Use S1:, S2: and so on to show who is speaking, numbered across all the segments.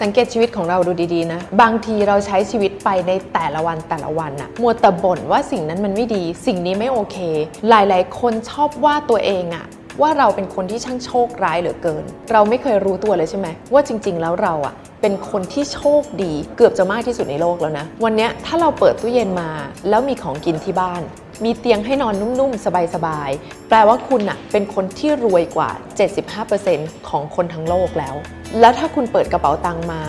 S1: สังเกตชีวิตของเราดูดีๆนะ บางทีเราใช้ชีวิตไปในแต่ละวันแต่ละวันน่ะมัวแต่บ่นว่าสิ่งนั้นมันไม่ดี สิ่งนี้ไม่โอเค หลายๆ คนชอบว่าตัวเองอะว่าเราเป็นคนที่ช่างโชคร้ายเหลือเกิน เราไม่เคยรู้ตัวเลยใช่ไหมว่าจริง ๆ แล้วเราอะเป็นคนที่โชคดีเกือบจะมากที่สุดในโลกแล้วนะ วันนี้ถ้าเราเปิดตู้เย็นมา แล้วมีของกินที่บ้าน มีเตียงให้นอนนุ่มๆ สบายๆ แปลว่าคุณอะเป็นคนที่รวยกว่า 75%ของคนทั้งโลกแล้ว แล้วถ้าคุณเปิดกระเป๋าตังมา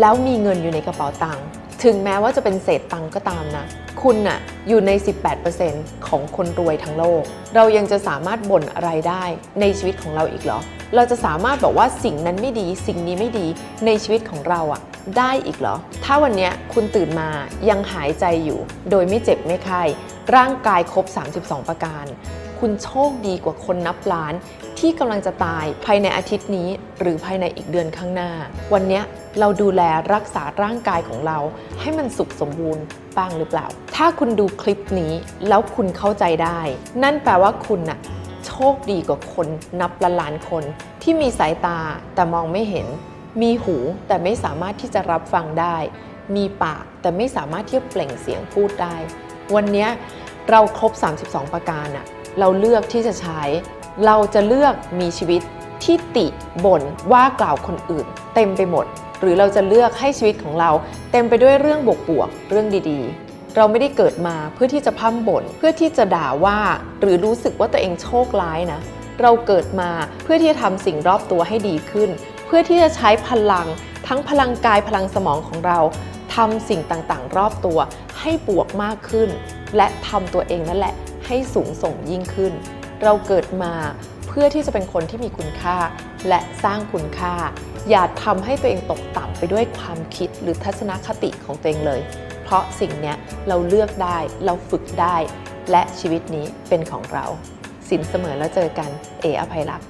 S1: แล้วมีเงินอยู่ในกระเป๋าตังถึงแม้ว่าจะเป็นเศษตังก็ตามนะ คุณน่ะอยู่ใน 18%ของคนรวยทั้งโลก เรายังจะสามารถบ่นอะไรได้ในชีวิตของเราอีกเหรอ เราจะสามารถบอกว่าสิ่งนั้นไม่ดี สิ่งนี้ไม่ดีในชีวิตของเราอะได้อีกเหรอ ถ้าวันนี้คุณตื่นมายังหายใจอยู่ โดยไม่เจ็บไม่ไข้ ร่างกายครบ 32 ประการ คุณโชคดีกว่าคนนับล้าน ที่กำลังจะตายภายในอาทิตย์นี้ หรือภายในอีกเดือนข้างหน้า วันนี้เราดูแลรักษาร่างกายของเรา ให้มันสุขสมบูรณ์บ้างหรือเปล่า ถ้าคุณดูคลิปนี้แล้วคุณเข้าใจได้ นั่นแปลว่าคุณน่ะโชคดีกว่าคนนับลล้านคน ที่มีสายตาแต่มองไม่เห็น มีหูแต่ไม่สามารถที่จะรับฟังได้ มีปากแต่ไม่สามารถที่จะเปล่งเสียงพูดได้ วันนี้เราครบ 32 ประการอะเราเลือกที่จะใช้ เราจะเลือกมีชีวิตที่ติบ่นว่ากล่าวคนอื่น เต็มไปหมด หรือเราจะเลือกให้ชีวิตของเรา เต็มไปด้วยเรื่องบวกเรื่องดีๆ เราไม่ได้เกิดมาเพื่อที่จะพร่ำบ่นเพื่อที่จะด่าว่า หรือรู้สึกว่าตัวเองโชคร้ายนะ เราเกิดมาเพื่อที่จะทำสิ่งรอบตัวให้ดีขึ้น เพื่อที่จะใช้พลังทั้งพลังกายพลังสมองของเรา ทำสิ่งต่างๆ รอบตัวให้บวกมากขึ้น และทำตัวเองนั่นแหละให้สูงส่งยิ่งขึ้น เราเกิดมาเพื่อที่จะเป็นคนที่มีคุณค่า และสร้างคุณค่า อย่าทำให้ตัวเองตกต่ำไปด้วยความคิดหรือทัศนคติของตัวเองเลย เพราะสิ่งนี้เราเลือกได้เราฝึกได้ และชีวิตนี้เป็นของเราสินเสมอแล้วเจอกัน เออภัยรักษ์